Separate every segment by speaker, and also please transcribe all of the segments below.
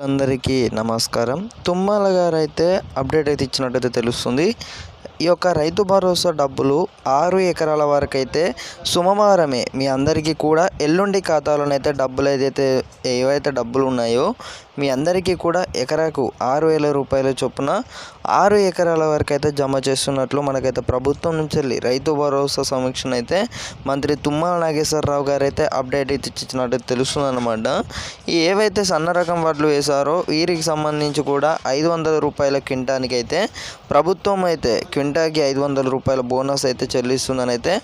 Speaker 1: అందరికీ నమస్కారం. తుమ్మల గారు అయితే అప్డేట్ అయితే ఇచ్చినట్టయితే తెలుస్తుంది. ఈ యొక్క రైతు భరోసా డబ్బులు ఆరు ఎకరాల వరకు అయితే సుమవారమే మీ అందరికీ కూడా ఎల్లుండి ఖాతాలోనైతే డబ్బులు ఏదైతే ఏవైతే డబ్బులు ఉన్నాయో మీ అందరికీ కూడా ఎకరాకు ఆరు వేల రూపాయల చొప్పున ఆరు ఎకరాల వరకు అయితే జమ చేస్తున్నట్లు మనకైతే ప్రభుత్వం నుంచి వెళ్ళి రైతు భరోసా సమీక్షను అయితే మంత్రి తుమ్మల నాగేశ్వరరావు గారు అయితే అప్డేట్ అయితే ఇచ్చినట్టు తెలుస్తుందన్నమాట. ఈ ఏవైతే సన్న రకం వడ్లు వేశారో వీరికి సంబంధించి కూడా ఐదు వందల రూపాయల క్వింటానికి అయితే ప్రభుత్వం అయితే క్వింటాకి ఐదు వందల రూపాయల బోనస్ అయితే చెల్లిస్తుందని అయితే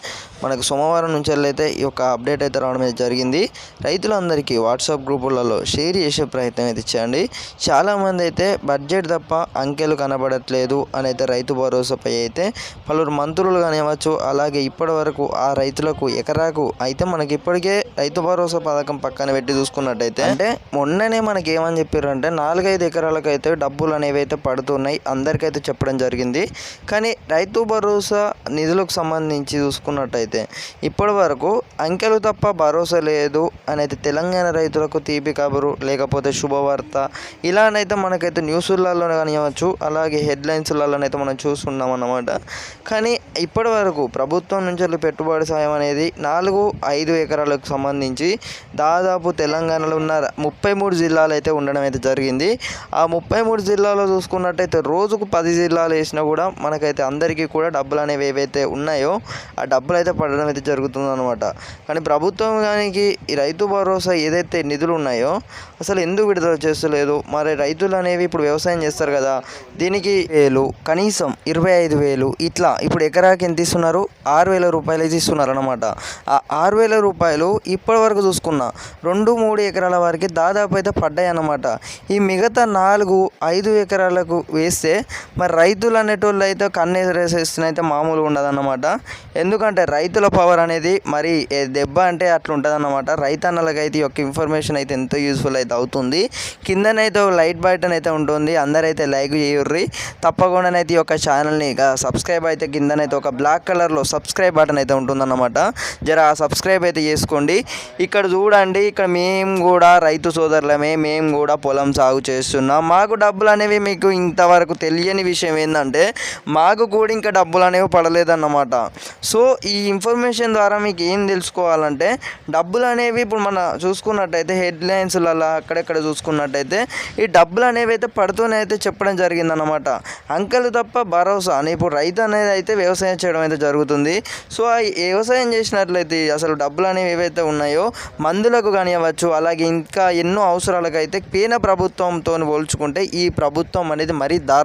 Speaker 1: మనకు సోమవారం నుంచి అయితే ఈ యొక్క అప్డేట్ అయితే రావడం అయితే జరిగింది. రైతులందరికీ వాట్సాప్ గ్రూపులలో షేర్ చేసే ప్రయత్నం అయితే చేయండి చాలామంది అయితే బడ్జెట్ తప్ప అంకెలు కనబడట్లేదు అని అయితే రైతు భరోసాపై అయితే పలువురు మంత్రులు కానివ్వచ్చు అలాగే ఇప్పటి వరకు ఆ రైతులకు ఎకరాకు అయితే మనకి ఇప్పటికే రైతు భరోసా పథకం పక్కన పెట్టి చూసుకున్నట్టయితే అంటే మొన్ననే మనకి ఏమని చెప్పారు అంటే నాలుగైదు ఎకరాలకు అయితే డబ్బులు అనేవి అయితే పడుతున్నాయి అందరికైతే చెప్పడం జరిగింది. కానీ రైతు భరోసా నిధులకు సంబంధించి చూసుకున్నట్టయితే ఇప్పటి వరకు అంకెలు తప్ప భరోసా లేదు అనేది తెలంగాణ రైతులకు తీపి కబురు లేకపోతే శుభవార్త ఇలానైతే మనకైతే న్యూస్లలో కానివ్వచ్చు అలాగే హెడ్లైన్స్లలోనైతే మనం చూస్తున్నాం అన్నమాట కానీ ఇప్పటి వరకు ప్రభుత్వం నుంచి పెట్టుబడి సాయం అనేది నాలుగు ఐదు ఎకరాలకు సంబంధించి దాదాపు తెలంగాణలో ఉన్న ముప్పై మూడు జిల్లాలు అయితే ఉండడం అయితే జరిగింది. ఆ ముప్పై మూడు జిల్లాలో చూసుకున్నట్టయితే రోజుకు పది జిల్లాలు వేసినా కూడా మనకైతే అందరికీ కూడా డబ్బులు అనేవి ఏవైతే ఉన్నాయో ఆ డబ్బులు అయితే పడడం అయితే జరుగుతుందన్నమాట. కానీ ప్రభుత్వానికి కానీ రైతు భరోసా ఏదైతే నిధులు ఉన్నాయో అసలు ఎందుకు విడుదల చేస్తలేదు. మరి రైతులు అనేవి ఇప్పుడు వ్యవసాయం చేస్తారు కదా దీనికి వేలు కనీసం ఇరవై ఐదు వేలు ఇట్లా ఇప్పుడు ఎకరాకి ఎంత ఇస్తున్నారు? ఆరు వేల రూపాయలు అయితే ఇస్తున్నారు అనమాట ఆ ఆరు వేల రూపాయలు ఇప్పటి వరకు చూసుకున్నా రెండు మూడు ఎకరాల వారికి దాదాపు అయితే పడ్డాయి అన్నమాట ఈ మిగతా నాలుగు ఐదు ఎకరాలకు వేస్తే మరి రైతులు అనేటోళ్ళు అయితే కన్నేసేస్తున్న అయితే మామూలుగా ఉండదన్నమాట. ఎందుకంటే రైతుల పవర్ అనేది మరి దెబ్బ అంటే అట్లా ఉంటుంది అన్నమాట రైతన్నలకి అయితే ఈ యొక్క ఇన్ఫర్మేషన్ అయితే ఎంతో యూస్ఫుల్ అయితే అవుతుంది. కిందనైతే ఒక లైట్ బటన్ అయితే ఉంటుంది అందరైతే లైక్ చేయుర్రి. తప్పకుండానైతే ఈ యొక్క ఛానల్ని సబ్స్క్రైబ్ అయితే కిందనైతే ఒక బ్లాక్ కలర్లో సబ్స్క్రైబ్ బటన్ అయితే ఉంటుందన్నమాట. జర సబ్స్క్రైబ్ అయితే చేసుకోండి. ఇక్కడ చూడండి ఇక్కడ మేము కూడా రైతు సోదరులమే మేము కూడా పొలం సాగు చేస్తున్నాం. మాకు డబ్బులు అనేవి మీకు ఇంతవరకు తెలియని విషయం ఏంటంటే మాకు కూడా ఇంకా డబ్బులు అనేవి పడలేదన్నమాట. సో ఈ ఇన్ఫర్మేషన్ ద్వారా మీకు ఏం తెలుసుకోవాలంటే డబ్బులు అనేవి ఇప్పుడు మన చూసుకున్నట్టయితే హెడ్లైన్స్లలో అక్కడెక్కడ చూసుకున్నట్టయితే ఈ డబ్బులు అనేవి అయితే పడుతూనే అయితే చెప్పడం జరిగిందన్నమాట. అంకెలు తప్ప భరోసా అని ఇప్పుడు రైతు అనేది అయితే వ్యవసాయం చేయడం అయితే జరుగుతుంది. సో ఆ వ్యవసాయం చేసినట్లయితే అసలు డబ్బులు అనేవి ఏవైతే ఉన్నాయో మందులకు కానివ్వచ్చు అలాగే ఇంకా ఎన్నో అవసరాలకు అయితే పేన ప్రభుత్వంతో పోల్చుకుంటే ఈ ప్రభుత్వం అనేది మరీ దారుణం.